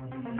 Mm-hmm.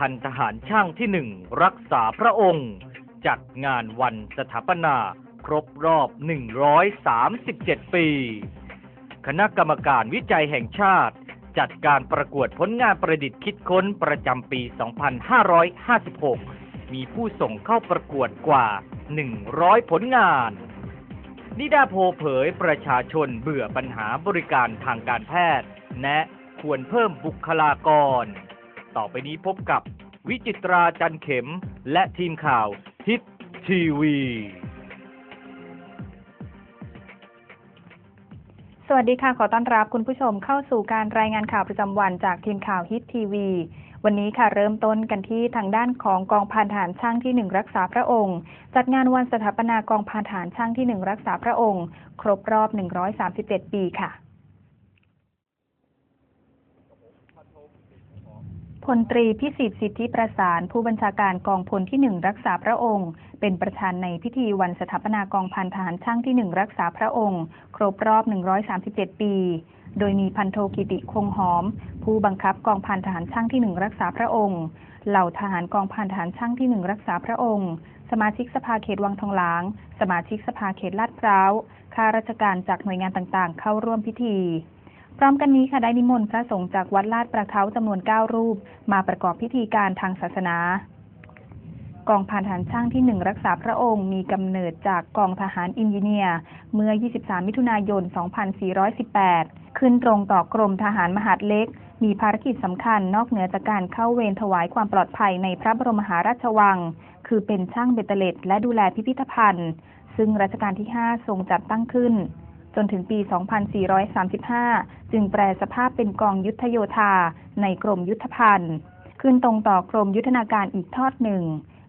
พันทหารช่างที่หนึ่งรักษาพระองค์ จัดงานวันสถาปนาครบรอบ 137 ปี คณะกรรมการวิจัยแห่งชาติ จัดการประกวดผลงานประดิษฐ์คิดค้นประจำปี 2556 มีผู้ส่งเข้าประกวดกว่า 100 ผลงาน นิดาโพเผยประชาชนเบื่อปัญหาบริการทางการแพทย์แนะควรเพิ่มบุคลากร ต่อไปนี้พบกับวิจิตราจันเข็มและทีมข่าวฮิตทีวี สวัสดีค่ะ ขอต้อนรับคุณผู้ชมเข้าสู่การรายงานข่าวประจำวันจากทีมข่าวฮิตทีวี วันนี้ค่ะเริ่มต้นกันที่ทางด้านของกองพันทหารช่างที่หนึ่งรักษาพระองค์ จัดงานวันสถาปนากองพันทหารช่างที่หนึ่งรักษาพระองค์ ครบรอบ 137 ปีค่ะ พลตรีพิสิทธิ์สิทธิประสาน ผู้บัญชาการกองพลที่หนึ่งรักษาพระองค์ เป็นประธานในพิธีวันสถาปนากองพันทหารช่างที่หนึ่งรักษาพระองค์ ครบรอบ 137 ปี โดยมีพันโทกิติคงหอม ผู้บังคับกองพันทหารช่างที่หนึ่งรักษาพระองค์ เหล่าทหารกองพันทหารช่างที่หนึ่งรักษาพระองค์ สมาชิกสภาเขตวังทองหลาง สมาชิกสภาเขตลาดพร้าวข้าราชการจากหน่วยงานต่างๆ เข้าร่วมพิธี พร้อมกันนี้ค่ะได้นิมนต์พระสงฆ์จากวัดลาดประเขาจำนวน 9 รูป มาประกอบพิธีการทางศาสนากองพันทหารช่างที่หนึ่งรักษาพระองค์มีกำเนิดจากกองทหารอินเนียเมื่อ 23 มิถุนายน 2418 ขึ้นตรงต่อกรมทหารมหาดเล็ก มีภารกิจสำคัญนอกเหนือจากการเข้าเวรถวายความปลอดภัยในพระบรมมหาราชวัง คือเป็นช่างเบตเตเล็ดและดูแลพิพิธภัณฑ์ ซึ่งรัชกาลที่ 5 ทรงจัดตั้งขึ้น จนถึงปี 2435 จึงแปลสภาพเป็นกองยุทธโยธาในกรมยุทธภัณฑ์ ขึ้นตรงต่อกรมยุทธนาการอีกทอดหนึ่ง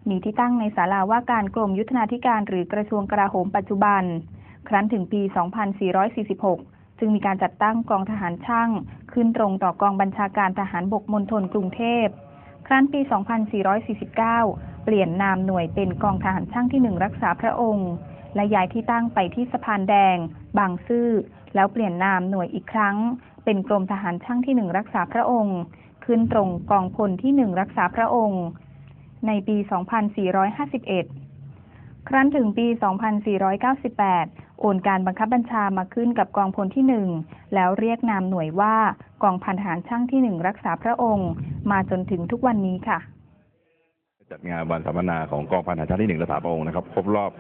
มีที่ตั้งในศาลาว่าการกรมยุทธนาธิการหรือกระทรวงกลาโหมปัจจุบัน ครั้นถึงปี 2446 จึงมีการจัดตั้งกองทหารช่าง ขึ้นตรงต่อกองบัญชาการทหารบกมณฑลกรุงเทพ ครั้นปี 2449 เปลี่ยนนามหน่วยเป็นกองทหารช่างที่หนึ่งรักษาพระองค์ และย้ายที่ตั้งไปที่สะพานแดง บางซื่อ แล้วเปลี่ยนนามหน่วยอีกครั้ง เป็นกรมทหารช่างที่หนึ่งรักษาพระองค์ ขึ้นตรงกองพลที่หนึ่งรักษาพระองค์ ในปี 2451 ครั้นถึงปี 2498 โอนการบังคับบัญชามาขึ้นกับกองพลที่หนึ่งแล้วเรียกนามหน่วยว่ากองพันทหารช่างที่หนึ่งรักษาพระองค์ มาจนถึงทุกวันนี้ค่ะ จัดงานวันสัมมนาของกองพันทหารช่าที่หนึ่งรักษาพระองค์นะครับครบรอบ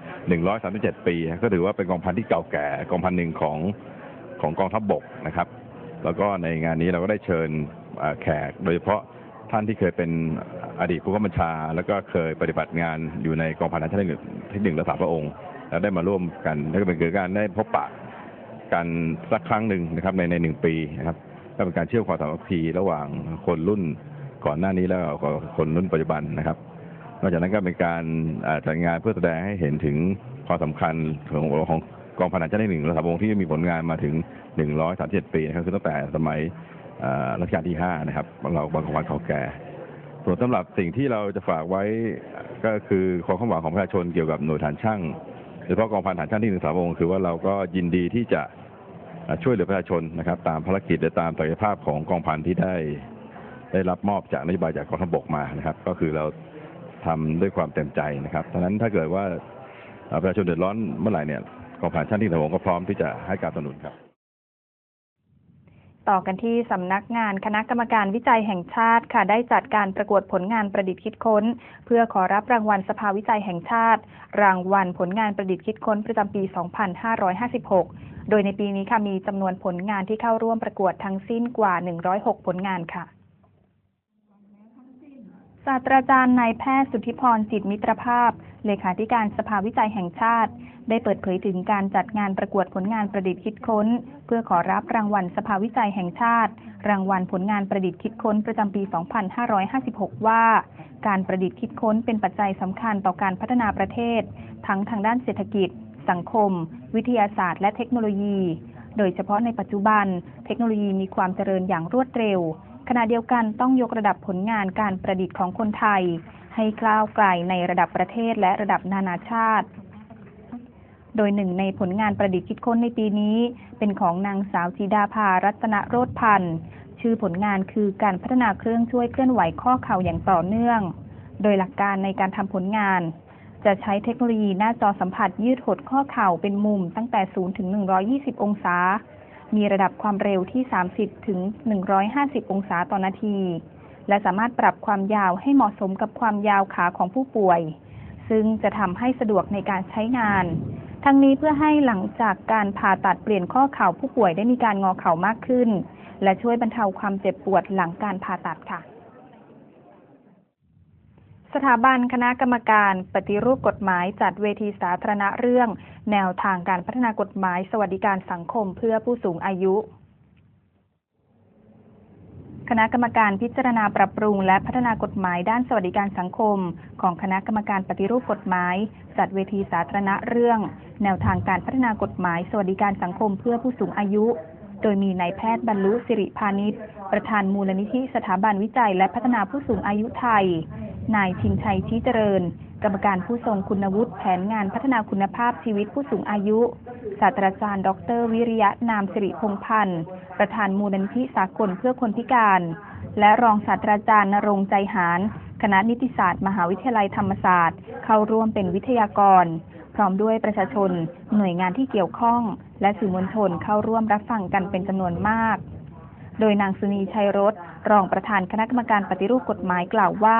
137 ปี ก็ถือว่าเป็นกองพันที่เก่าแก่กองพันหนึ่งของของกองทัพบบกนะครับ แล้วก็ในงานนี้เราก็ได้เชิญแขก โดยเฉพาะท่านที่เคยเป็นอดีตผู้กบัญชา แล้วก็เคยปฏิบัติงานอยู่ในกองพันทหารช่างที่หนึ่งที่หนึ่งรักษาพระองค์ แล้วได้มาร่วมกันแล้วก็เป็นการได้พบปะกันสักครั้งหนึ่งนะครับในในหนึ่งปีนะครับก็เป็นการเชื่อมความสามัคคีระหว่างคนรุ่นก่อนหน้านี้แล้วก็คนรุ่นปัจจุบันนะครับ นอกจากนั้นก็เป็นการจัดงานเพื่อแสดงให้เห็นถึงความสำคัญของของกองพันทหารช่าที่หนึ่งระดับวงศ์ที่มีผลงานมาถึง 137 ปีนะครับคือตั้งแต่สมัยรัชกาลที่ 5 นะครับเราบางของวันเขาแก่ส่วนสำหรับสิ่งที่เราจะฝากไว้ก็คือความหวังของประชาชนเกี่ยวกับหน่วยฐานช่างโดยเฉพาะกองพันทหารช่างที่หนึ่งสามวงศ์คือว่าเราก็ยินดีที่จะช่วยเหลือประชาชนนะครับ ตามภารกิจและตามศักยภาพของกองพันที่ได้ ได้รับมอบจากนโยบายจากกองทัพบกมานะครับ ก็คือเรา ทำด้วยความเต็มใจนะครับดังนั้นถ้าเกิดว่าประชาชนเดือดร้อนเมื่อไหร่เนี่ยกองพันช่างที่ถาวรก็พร้อมที่จะให้การสนับสนุนครับ ต่อกันที่สำนักงานคณะกรรมการวิจัยแห่งชาติค่ะ ได้จัดการประกวดผลงานประดิษฐ์คิดค้น เพื่อขอรับรางวัลสภาวิจัยแห่งชาติ รางวัลผลงานประดิษฐ์คิดค้นประจำปี 2556 โดยในปีนี้ค่ะมีจำนวนผลงานที่เข้าร่วมประกวดทั้งสิ้นกว่า 106 ผลงานค่ะ ศาสตราจารย์นายแพทย์สุทธิพรจิตมิตรภาพ เลขาธิการสภาวิจัยแห่งชาติ ได้เปิดเผยถึงการจัดงานประกวดผลงานประดิษฐ์คิดค้น เพื่อขอรับรางวัลสภาวิจัยแห่งชาติ รางวัลผลงานประดิษฐ์คิดค้นประจำปี 2556 ว่า การประดิษฐ์คิดค้นเป็นปัจจัยสำคัญต่อการพัฒนาประเทศ ทั้งทางด้านเศรษฐกิจ สังคม วิทยาศาสตร์ และเทคโนโลยี โดยเฉพาะในปัจจุบัน เทคโนโลยีมีความเจริญอย่างรวดเร็ว ขณะเดียวกันต้องยกระดับผลงานการประดิษฐ์ของคนไทย ให้กล้าวไกลในระดับประเทศและระดับนานาชาติ โดยหนึ่งในผลงานประดิษฐ์คิดค้นในปีนี้ เป็นของนางสาวจีดาภารัตนโรธพันธ์ชื่อผลงานคือการพัฒนาเครื่องช่วยเคลื่อนไหวข้อเข่าอย่างต่อเนื่อง โดยหลักการในการทำผลงาน จะใช้เทคโนโลยีหน้าจอสัมผัสยืดหดข้อเข่าเป็นมุมตั้งแต่ 0 ถึง 120 องศา มีระดับความเร็วที่ 30 ถึง 150 องศาต่อนาที และสามารถปรับความยาวให้เหมาะสมกับความยาวขาของผู้ป่วย ซึ่งจะทำให้สะดวกในการใช้งาน ทั้งนี้เพื่อให้หลังจากการผ่าตัดเปลี่ยนข้อเข่าผู้ป่วยได้มีการงอเข่ามากขึ้น และช่วยบรรเทาความเจ็บปวดหลังการผ่าตัดค่ะ สถาบันคณะกรรมการปฏิรูปกฎหมายจัดเวทีสาธารณะเรื่อง แนวทางการพัฒนากฎหมายสวัสดิการสังคมเพื่อผู้สูงอายุ คณะกรรมการพิจารณาปรับปรุงและพัฒนากฎหมายด้านสวัสดิการสังคม ของคณะกรรมการปฏิรูปกฎหมาย จัดเวทีสาธารณะเรื่อง แนวทางการพัฒนากฎหมายสวัสดิการสังคมเพื่อผู้สูงอายุโดยมีนายแพทย์บรรลุสิริพานิชประธานมูลนิธิสถาบันวิจัยและพัฒนาผู้สูงอายุไทย นายชินชัยชี้เจริญ กรรมการผู้ทรงคุณวุฒิแผนงานพัฒนาคุณภาพชีวิตผู้สูงอายุ ศาสตราจารย์ ดร วิริยะนามสิริพงพันธ์ ประธานมูลนิธิสากลเพื่อคนพิการ และรองศาสตราจารย์นรงใจหารคณะนิติศาสตร์ มหาวิทยาลัยธรรมศาสตร์ เข้าร่วมเป็นวิทยากร พร้อมด้วยประชาชน หน่วยงานที่เกี่ยวข้อง และสื่อมวลชนเข้าร่วมรับฟังกันเป็นจำนวนมาก โดยนางสุนีชัยรสรองประธานคณะกรรมการปฏิรูปกฎหมายกล่าวว่า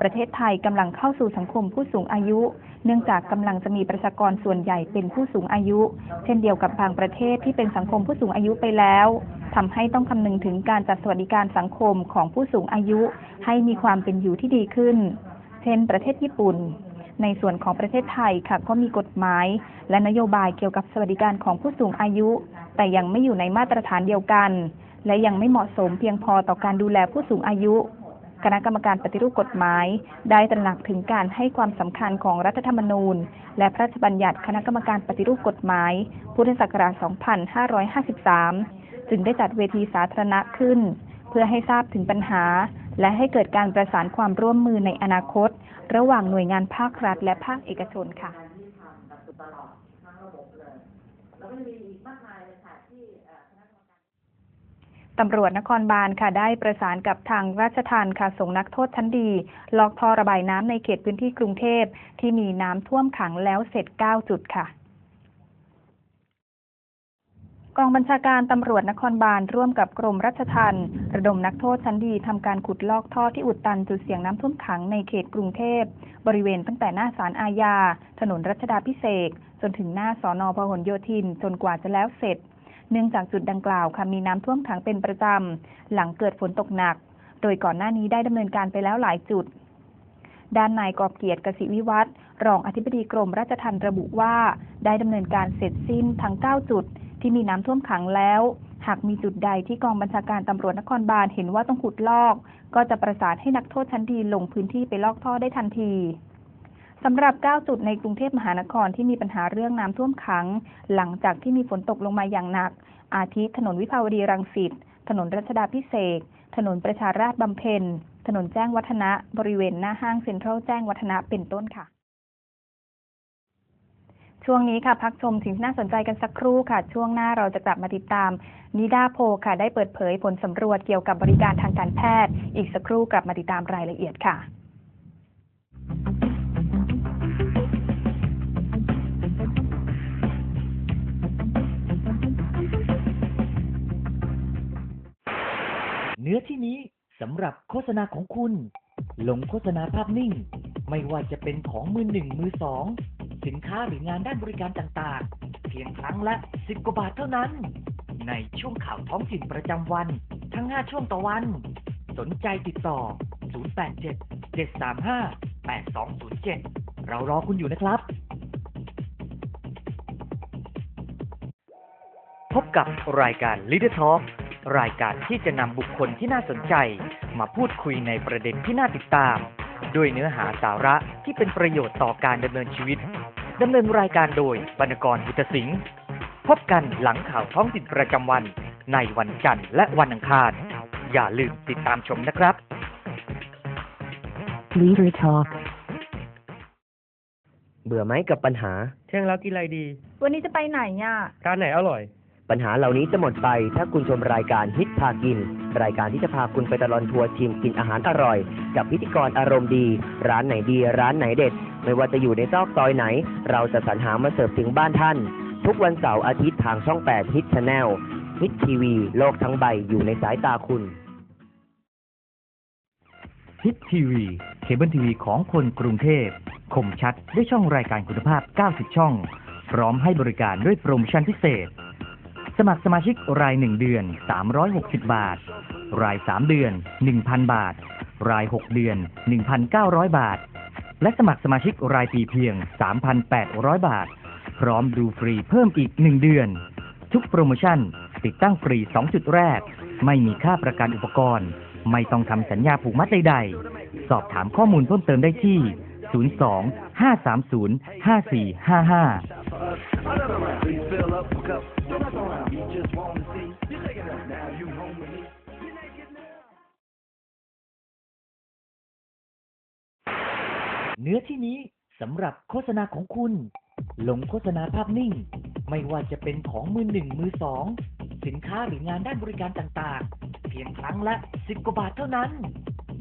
ประเทศไทยกำลังเข้าสู่สังคมผู้สูงอายุ เนื่องจากกำลังจะมีประชากรส่วนใหญ่เป็นผู้สูงอายุ เช่นเดียวกับบางประเทศที่เป็นสังคมผู้สูงอายุไปแล้วทำให้ต้องคำนึงถึงการจัดสวัสดิการสังคมของผู้สูงอายุ ให้มีความเป็นอยู่ที่ดีขึ้น เช่น ประเทศญี่ปุ่นในส่วนของประเทศไทยค่ะก็มีกฎหมาย และนโยบายเกี่ยวกับสวัสดิการของผู้สูงอายุ แต่ยังไม่อยู่ในมาตรฐานเดียวกัน และยังไม่เหมาะสมเพียงพอต่อการดูแลผู้สูงอายุ คณะกรรมการปฏิรูปกฎหมาย ได้ตระหนักถึงการให้ความสำคัญของรัฐธรรมนูญ และพระราชบัญญัติคณะกรรมการปฏิรูปกฎหมาย พุทธศักราช 2553 จึงได้จัดเวทีสาธารณะขึ้น เพื่อให้ทราบถึงปัญหา และให้เกิดการประสานความร่วมมือในอนาคต ระหว่างหน่วยงานภาครัฐ และภาคเอกชนค่ะ ตำรวจนครบาลค่ะได้ประสานกับทางราชทัณฑ์ค่ะส่งนักโทษชั้นดี ลอกท่อระบายน้ำในเขตพื้นที่กรุงเทพที่มีน้ำท่วมขังแล้วเสร็จ 9 จุดค่ะกองบัญชาการตำรวจนครบาลร่วมกับกรมราชทัณฑ์ระดมนักโทษชั้นดีทำการขุดลอกท่อที่อุดตันจุดเสี่ยงน้ำท่วมขังในเขตกรุงเทพ บริเวณตั้งแต่หน้าศาลอาญา ถนนรัชดาพิเศษ จนถึงหน้าสอนอพหลโยธิน จนกว่าจะแล้วเสร็จ เนื่องจากจุดดังกล่าวค่ะมีน้ำท่วมขังเป็นประจำ หลังเกิดฝนตกหนัก โดยก่อนหน้านี้ได้ดำเนินการไปแล้วหลายจุด ด้านนายกอบเกียรติกสิวิวัฒน์รองอธิบดีกรมราชทัณฑ์ระบุว่า ได้ดำเนินการเสร็จสิ้นทั้ง 9 จุด ที่มีน้ำท่วมขังแล้ว หากมีจุดใดที่กองบัญชาการตำรวจนครบาลเห็นว่าต้องขุดลอก ก็จะประสานให้นักโทษชั้นดีลงพื้นที่ไปลอกท่อได้ทันที สำหรับ 9 จุดในกรุงเทพมหานครที่มีปัญหาเรื่องน้ำท่วมขัง หลังจากที่มีฝนตกลงมาอย่างหนัก อาทิถนนวิภาวดีรังสิต ถนนรัชดาพิเศษกถนนประชาราษฎร์บำเพ็ญ ถนนแจ้งวัฒนะ บริเวณหน้าห้างเซ็นทรัลแจ้งวัฒนะ เป็นต้นค่ะ ช่วงนี้ค่ะ พักชมสิ่งที่น่าสนใจกันสักครู่ค่ะ ช่วงหน้าเราจะกลับมาติดตาม นิดาโพค่ะ ได้เปิดเผยผลสำรวจเกี่ยวกับบริการทางการแพทย์ อีกสักครู่กลับมาติดตามรายละเอียดค่ะ นื้อที่นี้สำหรับโฆษณาของคุณ ลงโฆษณาภาพนิ่ง ไม่ว่าจะเป็นของมือหนึ่งมือสองสินค้าหรืองานด้านบริการต่างๆ เพียงครั้งละสิบกว่าบาทเท่านั้น ในช่วงข่าวท้องถิ่นประจำวัน ทั้ง 5 ช่วงต่อวัน สนใจติดต่อ 087 735 8207 เรารอคุณอยู่นะครับ พบกับรายการ Leader Talk รายการที่จะนำบุคคลที่น่าสนใจ มาพูดคุยในประเด็นที่น่าติดตาม ด้วยเนื้อหาสาระที่เป็นประโยชน์ต่อการดำเนินชีวิตดำเนินรายการโดยบรรณกรบุตรสิงห์พบกันหลังข่าวท้องถิ่นประจำวัน ในวันจันทร์และวันอังคาร อย่าลืมติดตามชมนะครับ Leader Talk เบื่อไหมกับปัญหา เที่ยงแล้วกินอะไรดี วันนี้จะไปไหนอะร้านไหนอร่อย ปัญหาเหล่านี้จะหมดไปถ้าคุณชมรายการฮิตพากิน รายการที่จะพาคุณไปตลอดทัวร์ชิมกินอาหารอร่อย กับพิธีกรอารมณ์ดี ร้านไหนดีร้านไหนเด็ด ไม่ว่าจะอยู่ในซอกซอยไหน เราจะสรรหามาเสิร์ฟถึงบ้านท่าน ทุกวันเสาร์อาทิตย์ทางช่อง 8 ฮิตชาแนลฮิตทีวีโลกทั้งใบอยู่ในสายตาคุณฮิตทีวีเคเบิลทีวีของคนกรุงเทพคมชัดด้วยช่องรายการคุณภาพ 90 ช่อง พร้อมให้บริการด้วยโปรโมชั่นพิเศษ สมัครสมาชิกราย 1 เดือน 360 บาท ราย 3 เดือน 1,000 บาท ราย 6 เดือน 1,900 บาท และสมัครสมาชิกรายปีเพียง 3,800 บาท พร้อมดูฟรีเพิ่มอีก 1 เดือน ทุกโปรโมชั่น ติดตั้งฟรี 2 จุดแรก ไม่มีค่าประกันอุปกรณ์ ไม่ต้องทำสัญญาผูกมัดใดๆ สอบถามข้อมูลเพิ่มเติมได้ที่ 02 530 5455 เนื้อที่นี้สำหรับโฆษณาของคุณ ลงโฆษณาภาพนิ่ง ไม่ว่าจะเป็นของมือหนึ่งมือสองสินค้าหรืองานด้านบริการต่างๆ เพียงครั้งละสิบกว่าบาทเท่านั้น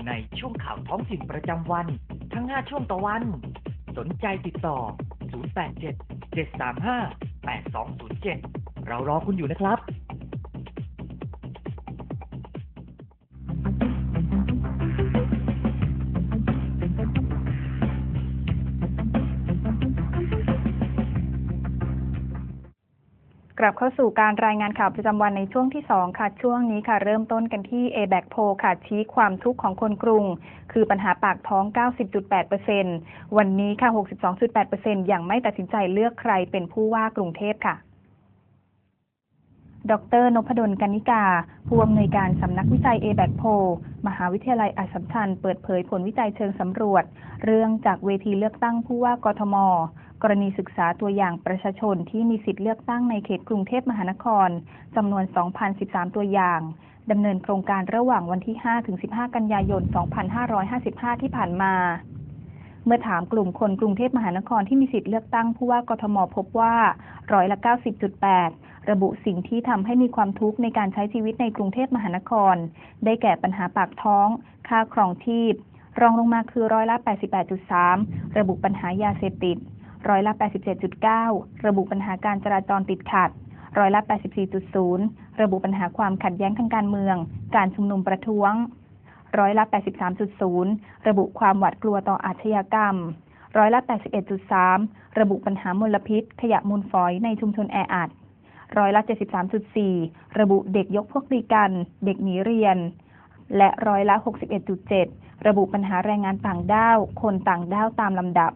ในช่วงข่าวท้องถิ่นประจำวัน ทั้ง 5 ช่วงต่อวัน สนใจติดต่อ 087 735 8207 เรารอคุณอยู่นะครับ ลับเข้าสู่การรายงานข่าวประจำวันในช่วงที่ 2 ค่ะ ช่วงนี้ค่ะ เริ่มต้นกันที่ a b a c p o ค่ะ ชี้ความทุกข์ของคนกรุง คือปัญหาปากท้อง 90.8%วันนี้ค่ะ 62.8%ยังไม่ตัดสินใจเลือกใครเป็นผู้ว่ากรุงเทพค่ะดรนพดลกนิกา ผู้อำนวยการสำนักวิจัย a b a c p o มหาวิทยาลัยอัสสัมชัญเปิดเผยผลวิจัยเชิงสำรวจ เรื่องจากเวทีเลือกตั้งผู้ว่ากทม กรณีศึกษาตัวอย่างประชาชนที่มีสิทธิเลือกตั้งในเขตกรุงเทพมหานครจำนวน 2,013 ตัวอย่างดำเนินโครงการระหว่างวันที่ 5-15 กันยายน 2555 ที่ผ่านมา เมื่อถามกลุ่มคนกรุงเทพมหานครที่มีสิทธิเลือกตั้งผู้ว่ากทมพบว่าร้อยละ 90.8 ระบุสิ่งที่ทำให้มีความทุกข์ในการใช้ชีวิตในกรุงเทพมหานคร ได้แก่ปัญหาปากท้อง ค่าครองชีพ รองลงมาคือร้อยละ 88.3 ระบุปัญหายาเสพติด ร้อยละ 87.9 ระบุปัญหาการจราจรติดขัด ร้อยละ 84.0 ระบุปัญหาความขัดแย้งทางการเมือง การชุมนุมประท้วง ร้อยละ 83.0 ระบุความหวาดกลัวต่ออาชญากรรม ร้อยละ 81.3 ระบุปัญหามลพิษ ขยะมูลฝอยในชุมชนแออัด ร้อยละ 73.4 ระบุเด็กยกพวกตีกัน เด็กหนีเรียน และร้อยละ 61.7 ระบุปัญหาแรงงานต่างด้าว คนต่างด้าวตามลำดับ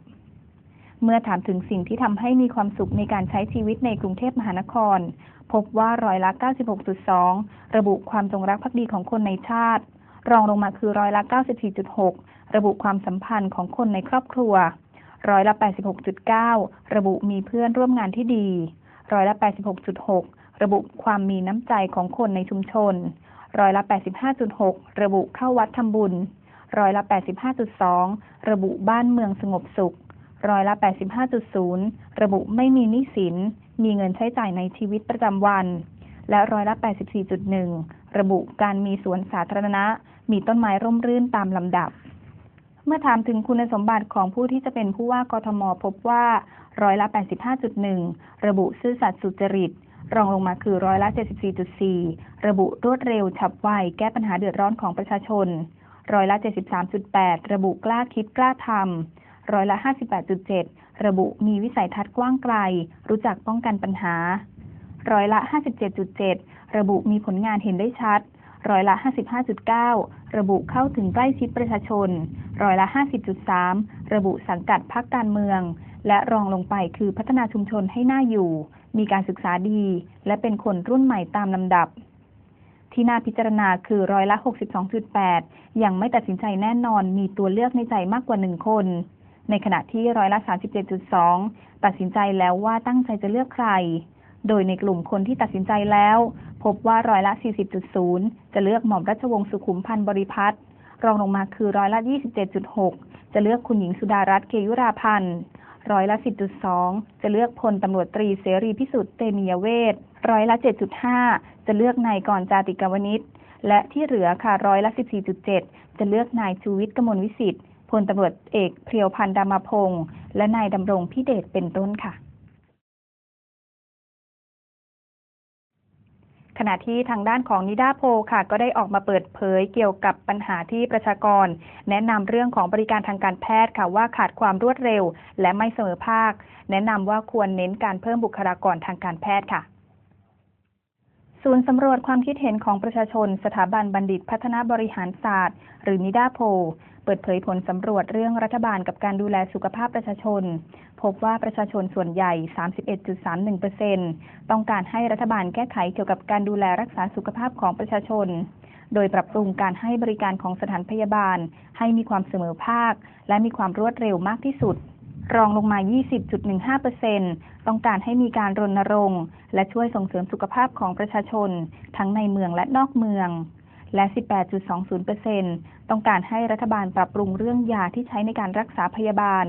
เมื่อถามถึงสิ่งที่ทำให้มีความสุขในการใช้ชีวิตในกรุงเทพมหานคร พบว่าร้อยละ 96.2 ระบุความจงรักภักดีของคนในชาติ รองลงมาคือร้อยละ 94.6 ระบุความสัมพันธ์ของคนในครอบครัว ร้อยละ 86.9 ระบุมีเพื่อนร่วมงานที่ดี ร้อยละ 86.6 ระบุความมีน้ำใจของคนในชุมชน ร้อยละ 85.6 ระบุเข้าวัดทำบุญ ร้อยละ 85.2 ระบุบ้านเมืองสงบสุข ร้อยละ 85.0 ระบุไม่มีหนี้สิน มีเงินใช้จ่ายในชีวิตประจำวัน และร้อยละ 84.1 ระบุการมีสวนสาธารณะ มีต้นไม้ร่มรื่นตามลำดับ เมื่อถามถึงคุณสมบัติของผู้ที่จะเป็นผู้ว่ากทมพบว่าร้อยละ 85.1 ระบุซื่อสัตย์สุจริต รองลงมาคือร้อยละ 74.4 ระบุรวดเร็วฉับไว แก้ปัญหาเดือดร้อนของประชาชน ร้อยละ 73.8 ระบุกล้าคิดกล้าทำ ร้อยละ 58.7 ระบุมีวิสัยทัศน์กว้างไกล รู้จักป้องกันปัญหา ร้อยละ 57.7 ระบุมีผลงานเห็นได้ชัด ร้อยละ 55.9 ระบุเข้าถึงใกล้ชิดประชาชน ร้อยละ 50.3 ระบุสังกัดพรรคการเมือง และรองลงไปคือพัฒนาชุมชนให้น่าอยู่ มีการศึกษาดี และเป็นคนรุ่นใหม่ตามลำดับที่น่าพิจารณาคือร้อยละ 62.8 ยังไม่ตัดสินใจแน่นอน มีตัวเลือกในใจมากกว่าหนึ่งคน ในขณะที่ร้อยละ 37.2 ตัดสินใจแล้วว่าตั้งใจจะเลือกใคร โดยในกลุ่มคนที่ตัดสินใจแล้ว พบว่าร้อยละ 40.0 จะเลือกหม่อมราชวงศ์สุขุมพันธ์บริพัตรรองลงมาคือร้อยละ 27.6 จะเลือกคุณหญิงสุดารัตน์เกยุราพันธ์ร้อยละ 10.2 จะเลือกพลตำรวจตรีเสรีพิสุทธิ์เตมียเวทร้อยละ 7.5 จะเลือกนายกรจาติกาวนิชและที่เหลือค่ะร้อยละ 14.7 จะเลือกนายชูวิทย์กมลวิสิทธิ์ พลตำรวจเอกเพียวพันธ์ดามาพงศ์และนายดำรงพิเดชเป็นต้นค่ะ ขณะที่ทางด้านของนิดาโพค่ะ ก็ได้ออกมาเปิดเผยเกี่ยวกับปัญหาที่ประชากร แนะนำเรื่องของบริการทางการแพทย์ค่ะว่าขาดความรวดเร็ว และไม่เสมอภาค แนะนำว่าควรเน้นการเพิ่มบุคลากรทางการแพทย์ค่ะศูนย์สำรวจความคิดเห็นของประชาชน สถาบันบัณฑิตพัฒนาบริหารศาสตร์ หรือนิดาโพ เปิดเผยผลสำรวจเรื่องรัฐบาลกับการดูแลสุขภาพประชาชน พบว่าประชาชนส่วนใหญ่ 31.31%ต้องการให้รัฐบาลแก้ไขเกี่ยวกับการดูแลรักษาสุขภาพของประชาชน โดยปรับปรุงการให้บริการของสถานพยาบาล ให้มีความเสมอภาค และมีความรวดเร็วมากที่สุด รองลงมา 20.15%ต้องการให้มีการรณรงค์ และช่วยส่งเสริมสุขภาพของประชาชน ทั้งในเมืองและนอกเมือง และ 18.20%ต้องการให้รัฐบาลปรับปรุงเรื่องยาที่ใช้ในการรักษาพยาบาล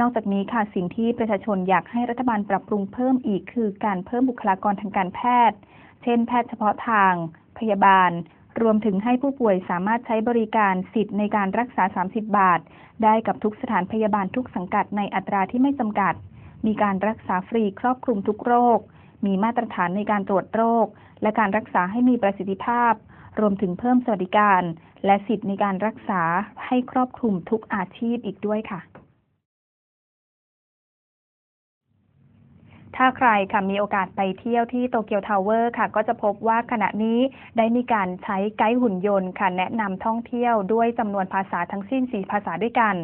นอกจากนี้ค่ะสิ่งที่ประชาชนอยากให้รัฐบาลปรับปรุงเพิ่มอีกคือการเพิ่มบุคลากรทางการแพทย์ เช่น แพทย์เฉพาะทาง พยาบาล รวมถึงให้ผู้ป่วยสามารถใช้บริการสิทธิ์ในการรักษา 30 บาท ได้กับทุกสถานพยาบาลทุกสังกัดในอัตราที่ไม่จำกัด มีการรักษาฟรีครอบคลุมทุกโรค มีมาตรฐานในการตรวจโรค และการรักษาให้มีประสิทธิภาพ รวมถึงเพิ่มสวัสดิการ และสิทธิในการรักษาให้ครอบคลุมทุกอาชีพอีกด้วยค่ะ ถ้าใครค่ะมีโอกาสไปเที่ยวที่โตเกียวทาวเวอร์ค่ะ ก็จะพบว่าขณะนี้ได้มีการใช้ไกด์หุ่นยนต์ค่ะ แนะนำท่องเที่ยวด้วยจำนวนภาษาทั้งสิ้น 4 ภาษาด้วยกัน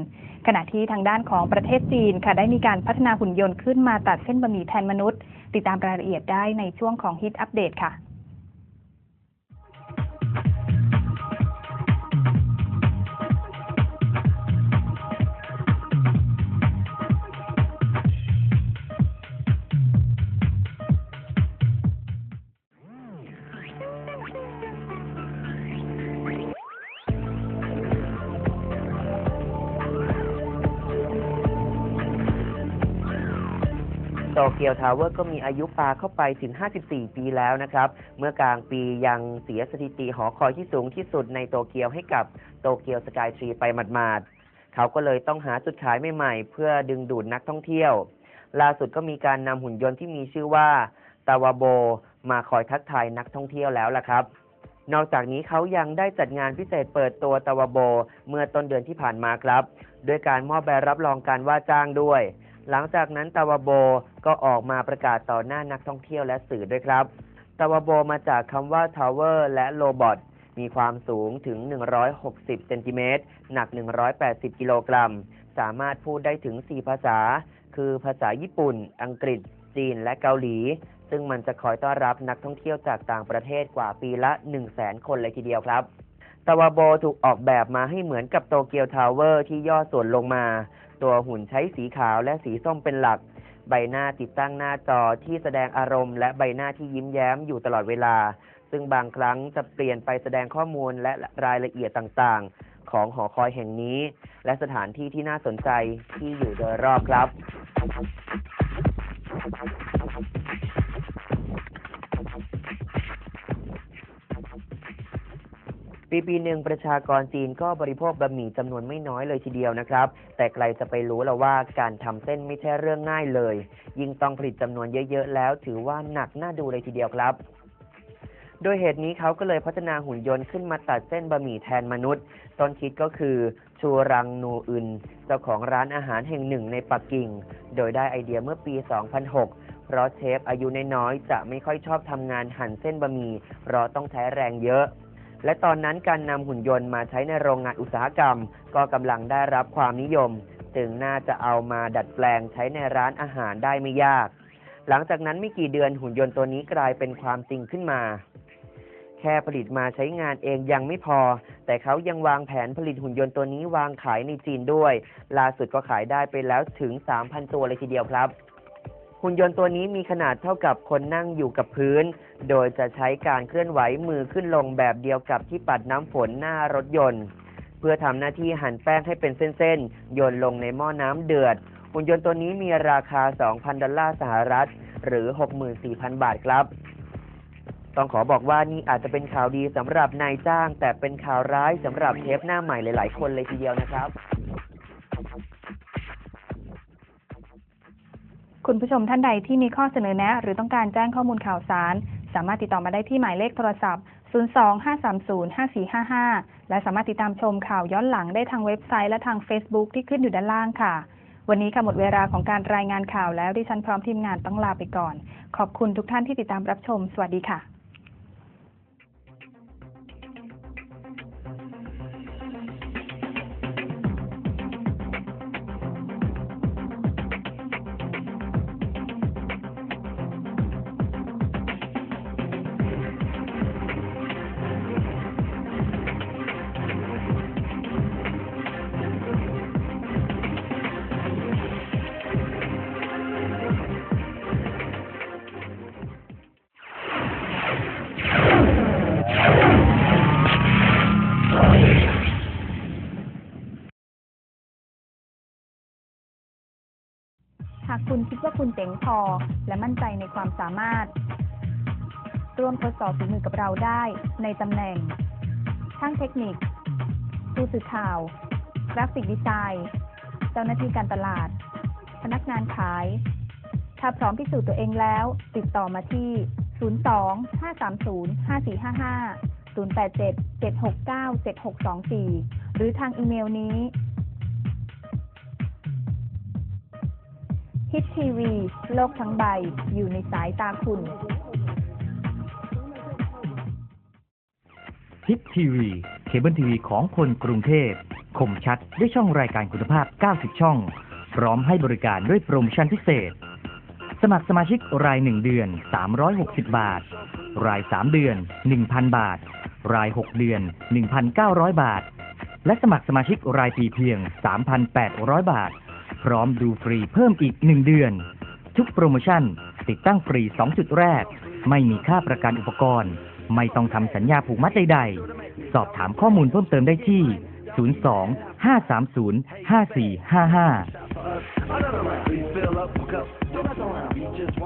ขณะที่ทางด้านของประเทศจีนค่ะได้มีการพัฒนาหุ่นยนต์ขึ้นมาตัดเส้นบะหมี่แทนมนุษย์ ติดตามรายละเอียดได้ในช่วงของฮิตอัปเดตค่ะ เกียวทาวเวอร์ก็มีอายุปาเข้าไปถึง 54 ปีแล้วนะครับ เมื่อกลางปียังเสียสถิติหอคอยที่สูงที่สุดในโตเกียวให้กับโตเกียวสกายทรีไปหมาดๆเขาก็เลยต้องหาจุดขายใหม่ๆ เพื่อดึงดูดนักท่องเที่ยว ล่าสุดก็มีการนำหุ่นยนต์ที่มีชื่อว่าตาวาโบ มาคอยทักทายนักท่องเที่ยวแล้วล่ะครับนอกจากนี้เขายังได้จัดงานพิเศษเปิดตัวตาวาโบ เมื่อต้นเดือนที่ผ่านมาครับ ด้วยการมอบใบรับรองการว่าจ้างด้วย หลังจากนั้นตาวาโบ ก็ออกมาประกาศต่อหน้านักท่องเที่ยวและสื่อด้วยครับตาวาโบมาจากคำว่า Tower และโ o บอทมีความสูงถึง 160 เซนติเมตร หนัก 180 กิโลกรัม สามารถพูดได้ถึง 4 ภาษา คือภาษาญี่ปุ่น อังกฤษ จีน และเกาหลี ซึ่งมันจะคอยต้อนรับนักท่องเที่ยวจากต่างประเทศกว่าปีละ 1 0 0 0 0แสนคนเลยทีเดียวครับตาวาโบถูกออกแบบมาให้เหมือนกับโตเกียวทาวเวอร์ที่ย่อส่วนลงมา ตัวหุ่นใช้สีขาวและสีส้มเป็นหลัก ใบหน้าติดตั้งหน้าจอที่แสดงอารมณ์และใบหน้าที่ยิ้มแย้มอยู่ตลอดเวลา ซึ่งบางครั้งจะเปลี่ยนไปแสดงข้อมูลและรายละเอียดต่างๆ ของหอคอยแห่งนี้ และสถานที่ที่น่าสนใจที่อยู่โดยรอบครับ ปีปีหนึ่งประชากรจีนก็บริโภคบะหมี่จำนวนไม่น้อยเลยทีเดียวนะครับ แต่ใครจะไปรู้แล้วว่าการทำเส้นไม่ใช่เรื่องง่ายเลย ยิ่งต้องผลิตจำนวนเยอะ ๆ แล้ว ถือว่าหนักน่าดูเลยทีเดียวครับโดยเหตุนี้เขาก็เลยพัฒนาหุ่นยนต์ขึ้นมาตัดเส้นบะหมี่แทนมนุษย์ ต้นคิดก็คือชูรังนูอึน เจ้าของร้านอาหารแห่งหนึ่งในปักกิ่ง โดยได้ไอเดียเมื่อปี 2006 เพราะเชฟอายุน้อยๆจะไม่ค่อยชอบทำงานหั่นเส้นบะหมี่เพราะต้องใช้แรงเยอะ และตอนนั้นการนำหุ่นยนต์มาใช้ในโรงงานอุตสาหกรรม ก็กำลังได้รับความนิยม จึงน่าจะเอามาดัดแปลงใช้ในร้านอาหารได้ไม่ยาก หลังจากนั้นไม่กี่เดือนหุ่นยนต์ตัวนี้กลายเป็นความจริงขึ้นมา แค่ผลิตมาใช้งานเองยังไม่พอ แต่เขายังวางแผนผลิตหุ่นยนต์ตัวนี้วางขายในจีนด้วย ล่าสุดก็ขายได้ไปแล้วถึง 3,000 ตัวเลยทีเดียวครับ หุ่นยนต์ตัวนี้มีขนาดเท่ากับคนนั่งอยู่กับพื้น โดยจะใช้การเคลื่อนไหวมือขึ้นลงแบบเดียวกับที่ปัดน้ำฝนหน้ารถยนต์ เพื่อทำหน้าที่หั่นแป้งให้เป็นเส้นๆโยนลงในหม้อน้ำเดือด หุ่นยนต์ตัวนี้มีราคา 2,000 ดอลลาร์สหรัฐ หรือ 64,000 บาทครับ ต้องขอบอกว่านี่อาจจะเป็นข่าวดีสำหรับนายจ้าง แต่เป็นข่าวร้ายสำหรับเทปหน้าใหม่หลาย ๆ คนเลยทีเดียวนะครับ คุณผู้ชมท่านใดที่มีข้อเสนอแนะ หรือต้องการแจ้งข้อมูลข่าวสาร สามารถติดต่อมาได้ที่หมายเลขโทรศัพท์ 025305455 และสามารถติดตามชมข่าวย้อนหลังได้ทางเว็บไซต์และทาง Facebook ที่ขึ้นอยู่ด้านล่างค่ะ วันนี้ค่ะหมดเวลาของการรายงานข่าวแล้วดิฉันพร้อมทีมงานต้องลาไปก่อน ขอบคุณทุกท่านที่ติดตามรับชม สวัสดีค่ะ คุณคิดว่าคุณเจ๋งพอ และมั่นใจในความสามารถ ร่วมทดสอบฝีมือกับเราได้ในตำแหน่ง ช่างเทคนิค ผู้สื่อข่าว กราฟิกดีไซน์ เจ้าหน้าที่การตลาด พนักงานขาย ถ้าพร้อมพิสูจน์ตัวเองแล้ว ติดต่อมาที่ 02 530 5455 087 769 7624 หรือทางอีเมลนี้ ฮิตทีวี โลกทั้งใบ อยู่ในสายตาคุณ ทิปทีวีเคเบิลทีวีของคนกรุงเทพคมชัดด้วยช่องรายการคุณภาพ 90 ช่อง พร้อมให้บริการด้วยโปรโมชั่นพิเศษ สมัครสมาชิกราย 1 เดือน 360 บาท ราย 3 เดือน 1,000 บาท ราย 6 เดือน 1,900 บาท และสมัครสมาชิกรายปีเพียง 3,800 บาท พร้อมดูฟรีเพิ่มอีก 1 เดือน ทุกโปรโมชั่น ติดตั้งฟรี 2 จุดแรก ไม่มีค่าประกันอุปกรณ์ ไม่ต้องทำสัญญาผูกมัดใดๆ สอบถามข้อมูลเพิ่มเติมได้ที่ 02 530 5455